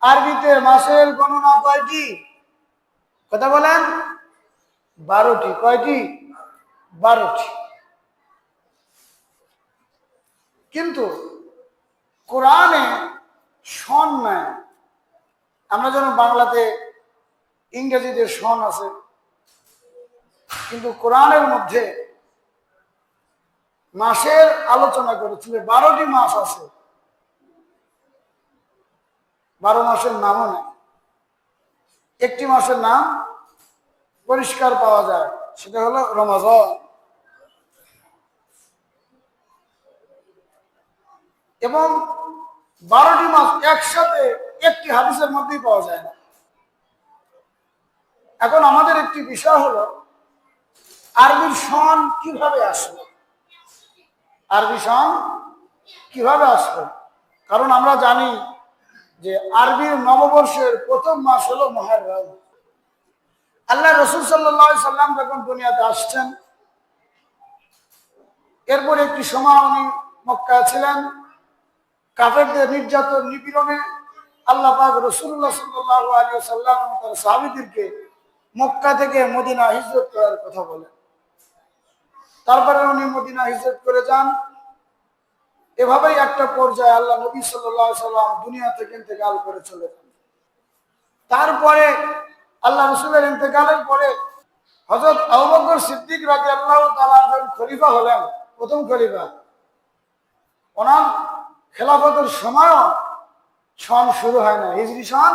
আরবিতে মাসের গণনা কয়টি? কথা বলেন। বারোটি। কয়টি? বারোটি। কিন্তু কোরআনে সন নাই। আমরা যেন বাংলাতে ইংরেজিতে সন আছে। কিন্তু কোরআনের মধ্যে মাসের আলোচনা করেছিল। বারোটি মাস আছে। বারো মাসের নামও নেই। একটি মাসের নাম পরিষ্কার পাওয়া যায়, সেটা হলো রমাজন। এবং বারোটি মাস একসাথে একটি হাদিসের মধ্যেই পাওয়া যায় না। এখন আমাদের একটি বিষয় হলো, আরবির সন কীভাবে আসলো? আরবি সন কীভাবে আসলো? কারণ আমরা জানি যে আরবির নববর্ষের প্রথম মাস হলো মহারম আল্লাহ রসুল সাল্লাহ সাল্লাম যখন দুনিয়াতে আসছেন, এরপর একটি সময় উনি মক্কা ছিলেন। কাফেরদের নির্যাতন নিপীড়নে আল্লাহ রসুল্লাহ সাল্লাহ আলী সাল্লাম তার সাহাবিদেরকে মক্কা থেকে মদিনা হিজরত করার কথা বলেন। তারপরে উনি মদিনা হিজরত করে যান। এভাবেই একটা পর্যায়ে আল্লাহ নবী সাল্লাম দুনিয়া থেকে ইন্তেকাল করে চলে তারপরে আল্লাহ রসুলের ইন্তেকালের পরে হজরত আবুবকর সিদ্দিক রাজি আল্লাহ তালা খলিফা হলেন, প্রথম খলিফা। ওনার খেলাফতের সময়ও সন শুরু হয় না হিজরি সন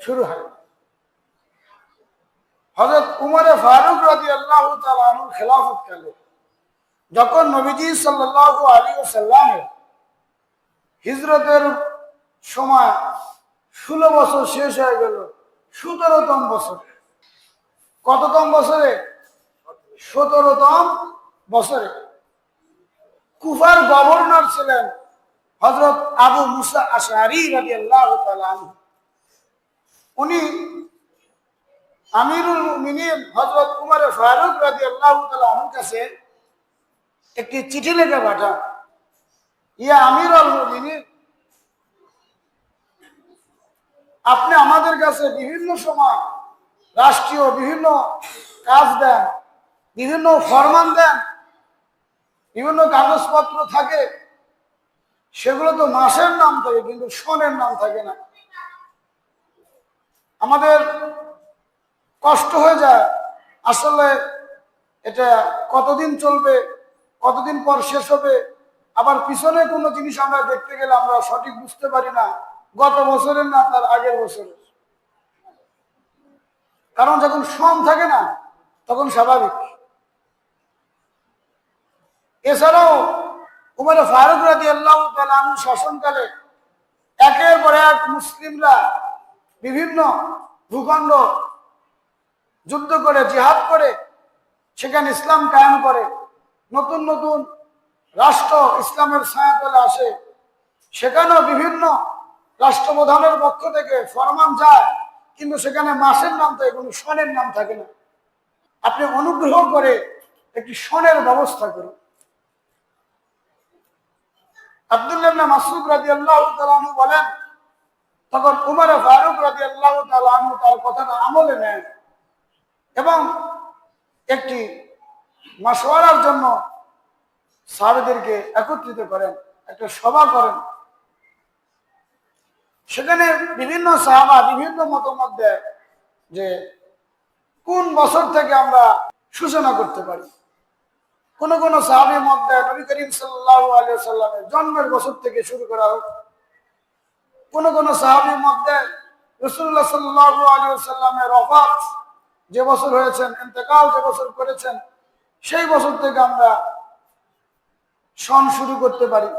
শুরু হয় হজরত উমরে ফারুক রাজি আল্লাহ তালুর খেলাফত কালে যখন নবীজি সাল্লাহ আলী সাল্লামের হিজরতের সময় ষোলো বছর শেষ হয়ে গেল, সতেরোতম বছর। কততম বছরে? সতেরোতম বছরে। কুফার গভর্নর ছিলেন হজরত আবু মুসা আশারি রাজি আল্লাহ উনি আমিরুল মিনিন হজরত কুমারে ফারুক রাজি আল্লাহ কাছে একটি চিঠি লিখে পাঠান ইয়া আমির আল আপনি আমাদের কাছে বিভিন্ন সময় রাষ্ট্রীয় বিভিন্ন কাজ দেন, বিভিন্ন ফরমান দেন, বিভিন্ন কাগজপত্র থাকে, সেগুলো তো মাসের নাম থাকে, কিন্তু সনের নাম থাকে না। আমাদের কষ্ট হয়ে যায়, আসলে এটা কতদিন চলবে? কতদিন পর শেষ হবে? আবার পিছনে কোনো জিনিস আমরা দেখতে গেলে আমরা সঠিক বুঝতে পারি না। গত বছরের না, তার আগের বছরের। কারণ যখন সম থাকে না, তখন স্বাভাবিক। এছাড়াও উমর ফারুক রাজি আল্লাহ শাসনকালে একের পর এক মুসলিমরা বিভিন্ন ভূখণ্ড যুদ্ধ করে, জিহাদ করে, সেখানে ইসলাম কায়েম করে। নতুন নতুন রাষ্ট্র ইসলামের ছায়াতলে আসে, সেখানেও বিভিন্ন রাষ্ট্রপ্রধানের পক্ষ থেকে ফরমান যায়, কিন্তু সেখানে মাসের নাম থাকে, কোনো সনের নাম থাকে না। আপনি অনুগ্রহ করে একটি সনের ব্যবস্থা করুন। আবদুল্লাহ মাসুদ রাজি আল্লাহ তালু বলেন, তখন উমর ফারুক রাজি আল্লাহ তালু তার কথাটা আমলে নেন এবং একটি মাসওয়ারার জন্য সাহাবেদেরকে একত্রিত করেন, একটা সভা করেন। সেখানে বিভিন্ন সাহাবা, বিভিন্ন মতামত দেয় যে কোন বছর থেকে আমরা সূচনা করতে পারি। কোন কোন সাহাবি মত দেয় নবী করিম সাল্লাহ সাল্লামের জন্মের বছর থেকে শুরু করা হোক। কোন কোন সাহাবি মত দেয় রসুল্লাহ সাল্লাহ আলিয়া সাল্লামের অফাত যে বছর হয়েছেন এতেকাল যে বছর করেছেন সেই বছর থেকে আমরা সন শুরু করতে পারি।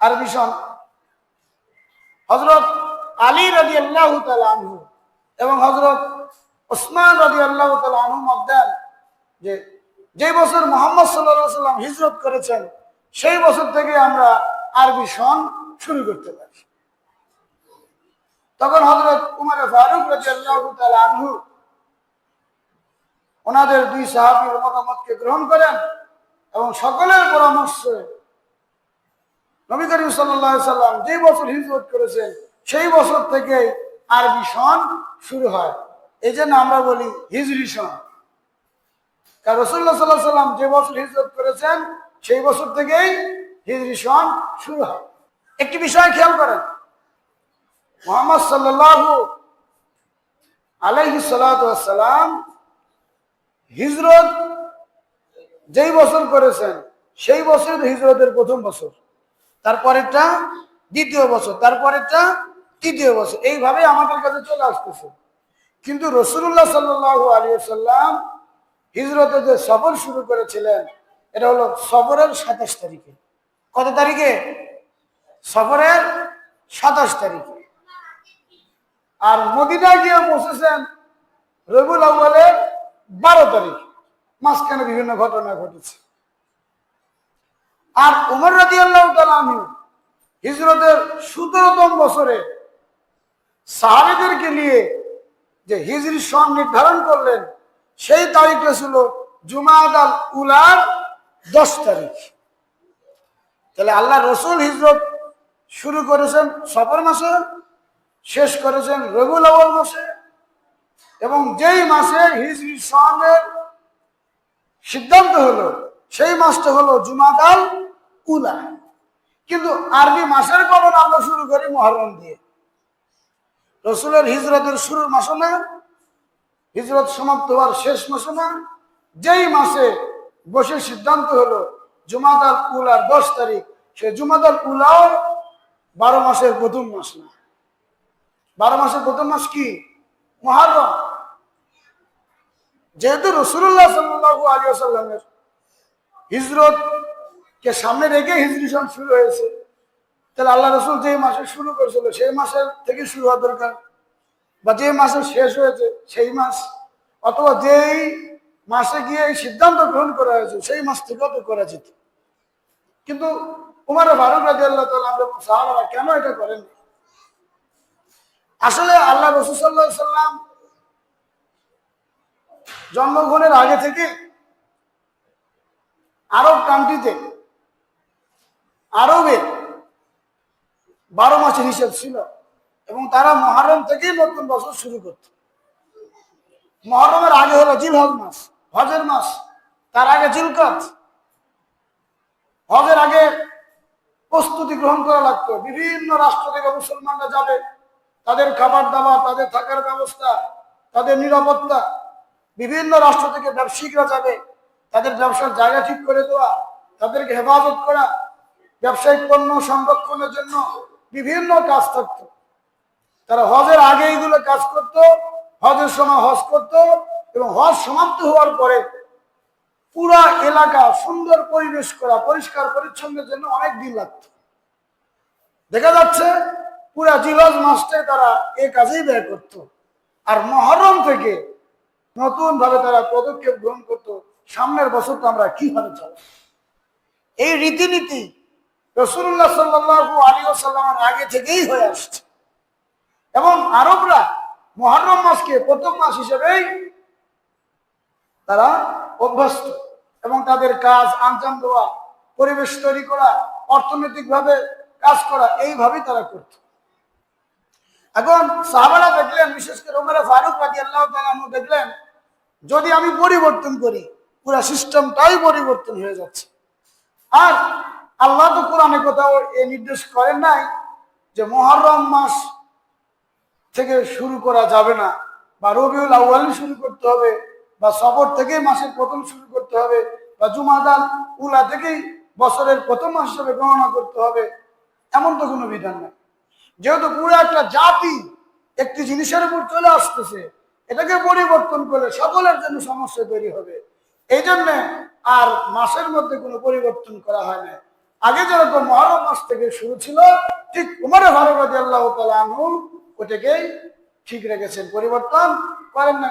আরবি সন। হজরত আলী রাজি আল্লাহ আনহু এবং হজরত ওসমান রাজি আল্লাহ আনহু মত দেন যে যে বছর মোহাম্মদ সাল্লাহ সাল্লাম হিজরত করেছেন, সেই বছর থেকে আমরা আরবি সন শুরু করতে পারি। তখন হজরত কুমার ফারুক রাজি আল্লাহ আনহু ওনাদের দুই সাহাবির মতামতকে গ্রহণ করেন এবং সকলের পরামর্শে নবী করিম সাল্লাম যে বছর হিজরত করেছেন, সেই বছর থেকে আরবি সন শুরু হয়। এই জন্য আমরা বলি হিজরি সন। কারণ রসুল্লাহ সাল্লাহ সাল্লাম যে বছর হিজরত করেছেন, সেই বছর থেকেই হিজরি সন শুরু হয়। একটি বিষয় খেয়াল করেন, মোহাম্মদ সাল্লাহ আলাইহি সালাম হিজরত যেই বছর করেছেন, সেই বছর হিজরতের প্রথম বছর। তারপরেরটা দ্বিতীয় বছর, তারপরেরটা তৃতীয় বছর। এইভাবে আমাদের কাছে চলে আসতেছে। কিন্তু রসুল্লাহ সাল্লাম হিজরতে যে সফর শুরু করেছিলেন, এটা হলো সফরের সাতাশ তারিখে। কত তারিখে? সফরের সাতাশ তারিখে। আর মদিনায় গিয়ে বসেছেন রবিউল আউ্বালের বারো তারিখ, মাঝখানে বিভিন্ন ঘটনা ঘটেছে। আর উমর রাজি আল্লাহ হিজরতের সতেরোতম বছরে সাহাবিদেরকে নিয়ে যে হিজরি সন নির্ধারণ করলেন, সেই তারিখটা ছিল জুমাদ আল উলার দশ তারিখ। তাহলে আল্লাহ রসুল হিজরত শুরু করেছেন সফর মাসে, শেষ করেছেন রবিউল আউ্বাল মাসে এবং যেই মাসে হিজরি সনের সিদ্ধান্ত হলো, সেই মাসটা হলো জুমাদাল উলা। কিন্তু আরবি মাসের কবর আমরা শুরু করি মহরম দিয়ে। রসুলের হিজরতের শুরুর মাসও না, হিজরত সমাপ্ত হওয়ার শেষ মাসও না, যেই মাসে বসে সিদ্ধান্ত হলো জুমাদাল উলার দশ তারিখ সে জুমাদাল উলাও বারো মাসের প্রথম মাস না। বারো মাসের প্রথম মাস কি? মহারম যেহেতু রসুল্লাহ সাল্লু আলী আসাল্লামের হিজরত কে সামনে রেখে শুরু হয়েছে, তাহলে আল্লাহ রসুল যে মাসে শুরু করেছিল, সেই মাসের থেকে শুরু হওয়া দরকার। বা যে মাসে শেষ হয়েছে, সেই মাস, অথবা যেই মাসে গিয়ে এই সিদ্ধান্ত গ্রহণ করা হয়েছে, সেই মাস থেকেও তো করা যেত। কিন্তু উমার ফারুক রাজি আল্লাহ তালা আমরা সাহাবারা কেন এটা করেন আসলে আল্লাহ রসুল সাল্লাম জন্মগ্রহণের আগে থেকে আরব কান্ট্রিতে আরবে বারো মাসের হিসেব ছিল এবং তারা মহারম থেকেই নতুন বছর শুরু করত। মহরমের আগে হলো জিল জিলহজ মাস, হজের মাস, তার আগে জিলকত। হজের আগে প্রস্তুতি গ্রহণ করা লাগতো। বিভিন্ন রাষ্ট্র থেকে মুসলমানরা যাবে। তাদের খাবার দাবার, তাদের থাকার ব্যবস্থা, তাদের নিরাপত্তা, বিভিন্ন রাষ্ট্র থেকে ব্যবসায়িকরা যাবে, তাদের ব্যবসার জায়গা ঠিক করে দেওয়া, তাদেরকে হেফাজত করা, ব্যবসায়িক পণ্য সংরক্ষণের জন্য বিভিন্ন কাজ থাকতো তারা হজের আগে এইগুলো কাজ করত, হজের সময় হজ করত এবং হজ সমাপ্ত হওয়ার পরে পুরা এলাকা সুন্দর পরিবেশ করা, পরিষ্কার, পরিচ্ছন্নের জন্য অনেক দিন লাগত। দেখা যাচ্ছে পুরা জিলজ মাসটাই তারা এ কাজেই ব্যয় করত। আর মহরম থেকে নতুন ভাবে তারা পদক্ষেপ গ্রহণ করত, সামনের বছর তো আমরা কীভাবে চালাব এই রীতিনীতি রসুল্লাহ সাল্লাহ আলী সাল্লামের আগে থেকেই হয়ে আসছে। এবং আরবরা মহরম মাসকে প্রথম মাস হিসেবেই তারা অভ্যস্ত এবং তাদের কাজ, আঞ্জাম দেওয়া, পরিবেশ তৈরি করা, অর্থনৈতিকভাবে কাজ করা, এইভাবেই তারা করত। এখন সাহাবারা দেখলেন, বিশেষ করে ওমরে ফারুক রাজি আল্লাহ দেখলেন, যদি আমি পরিবর্তন করি, পুরো সিস্টেমটাই পরিবর্তন হয়ে যাচ্ছে। আর আল্লাহ তো কোরআনে কোথাও এ নির্দেশ করেন নাই যে মহরম মাস থেকে শুরু করা যাবে না, বা রবিউল আউ্বালি শুরু করতে হবে, বা সবর থেকে মাসের প্রথম শুরু করতে হবে, বা জুমাদাল উলা থেকেই বছরের প্রথম মাস হিসেবে গণনা করতে হবে, এমন তো কোনো বিধান নাই। যেহেতু পুরো একটা জাতি একটি জিনিসের উপর চলে আসতেছে, এটাকে পরিবর্তন করলে সকলের জন্য সমস্যা তৈরি হবে। এই জন্য আর মাসের মধ্যে কোনো পরিবর্তন করা হয় না। আগে যেরকম মহরম মাস থেকে শুরু ছিল, ঠিক উমরে ভারত আল্লাহ তালু ওটাকেই ঠিক রেখেছেন। পরিবর্তন করেন না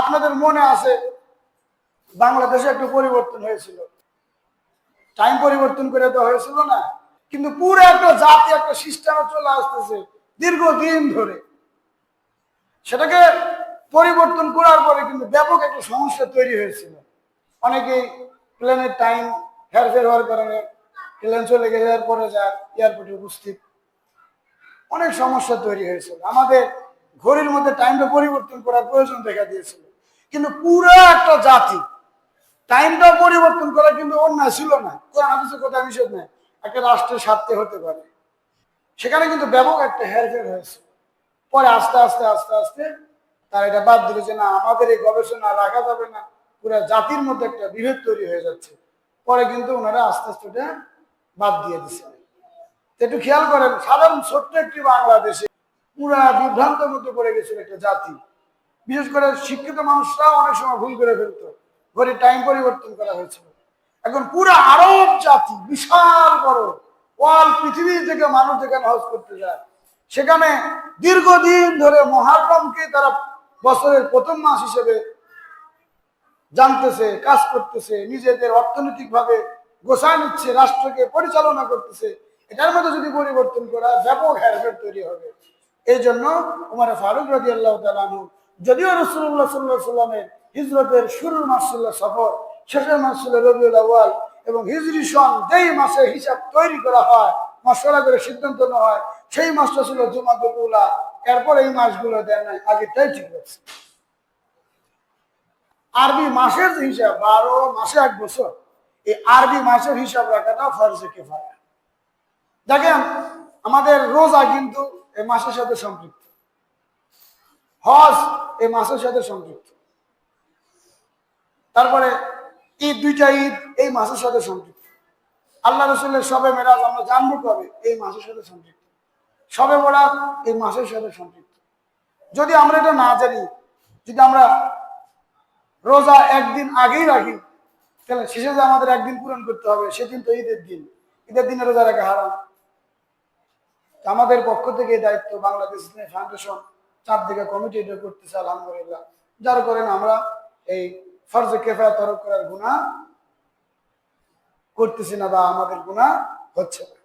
আপনাদের মনে আছে, বাংলাদেশে একটু পরিবর্তন হয়েছিল? টাইম পরিবর্তন করে তো হয়েছিল না? কিন্তু পুরো একটা জাতি, একটা সিস্টেমে চলে আসতেছে দীর্ঘদিন ধরে। সেটাকে পরিবর্তন করার পরে কিন্তু ব্যাপক একটা সমস্যা তৈরি হয়েছিল। অনেকেই প্লেনের টাইম হেরফের হওয়ার কারণে প্লেন চলে গেলে এয়ারপোর্টে যায় এয়ারপোর্টে উপস্থিত। অনেক সমস্যা তৈরি হয়েছিল। আমাদের ঘড়ির মধ্যে টাইমটা পরিবর্তন করার প্রয়োজন দেখা দিয়েছিল। কিন্তু পুরো একটা জাতি টাইমটা পরিবর্তন করা কিন্তু অন্যায় ছিল না। কোরআন, হাদিসের কথা নিষেধ নেই। একটা রাষ্ট্রের স্বার্থে হতে পারে। সেখানে কিন্তু ব্যাপক একটা হেরফের হয়েছে। পরে আস্তে আস্তে আস্তে আস্তে তারা এটা বাদ দিল যে না, আমাদের এই গবেষণা রাখা যাবে না। পুরো জাতির মধ্যে একটা বিভেদ তৈরি হয়ে যাচ্ছে। পরে কিন্তু ওনারা আস্তে আস্তে এটা বাদ দিয়ে দিচ্ছে একটু খেয়াল করেন, সাধারণ ছোট্ট একটি বাংলাদেশে পুরা বিভ্রান্তের মধ্যে পড়ে গেছিল একটা জাতি। বিশেষ করে শিক্ষিত মানুষরা অনেক সময় ভুল করে ফেলতো। ঘরে টাইম পরিবর্তন করা হয়েছিল। এখন পুরো আরব জাতি, বিশাল বড়, ওয়াল পৃথিবী থেকে মানুষ যেখানে হজ করতে যায়, সেখানে দীর্ঘদিন ধরে মহারমকে তারা বছরের প্রথম মাস হিসেবে জানতেছে, কাজ করতেছে, নিজেদের অর্থনৈতিক ভাবে গোসায় নিচ্ছে, রাষ্ট্রকে পরিচালনা করতেছে। এটার মধ্যে যদি পরিবর্তন করা ব্যাপক হ্যারফের তৈরি হবে। এই জন্য উমার ফারুক রাজি আল্লাহ যদিও রসুল্লাহ সাল্লাহ সাল্লামের হিজরতের শুরুর মাস ছিল সফর শেষের মাস ছিল রবিউল আউয়াল এবং হিজরি সন যেই মাসে হিসাব তৈরি করা হয়, মশলা করে সিদ্ধান্ত নেওয়া হয়, সেই মাসটা ছিল জুমাতুল উলা। এরপর এই মাসগুলো দেয় নাই আগেরটাই ঠিক আছে আরবি মাসের হিসাব, বারো মাসে এক বছর, এই আরবি মাসের হিসাব রাখাটা ফরজে কেফায়া। দেখেন, আমাদের রোজা কিন্তু এই মাসের সাথে সম্পৃক্ত। হজ এই মাসের সাথে সম্পৃক্ত। তারপরে ঈদ, দুইটা ঈদ, এই মাসের সাথে সংযুক্ত আল্লাহ রসুল্লের সবে মেরাজ আমরা জানব কবে? এই মাসের সাথে সংযুক্ত সবে বরাত এই মাসের সাথে সংযুক্ত যদি আমরা এটা না জানি, যদি আমরা রোজা একদিন আগেই রাখি, তাহলে শেষে যে আমাদের একদিন পূরণ করতে হবে, সেদিন তো ঈদের দিন। ঈদের দিনে রোজা রাখা হারাম। আমাদের পক্ষ থেকে এই দায়িত্ব বাংলাদেশ ফাউন্ডেশন চার দিকে কমিটি এটা করতেছে, আলহামদুলিল্লাহ। যার করেন আমরা এই ফরজে কেফায় তরফ করার গুণা করতেছি না বা আমাদের গুণা হচ্ছে না।